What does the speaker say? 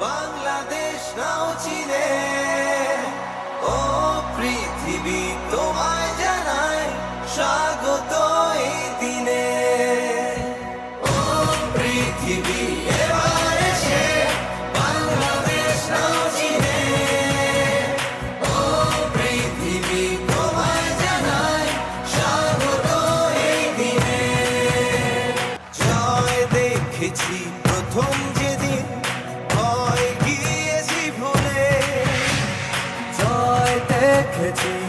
বাংলাদেশ নাও চিনে। ও পৃথিবী তোমায় জানায় স্বাগত এই দিনে। ও পৃথিবী could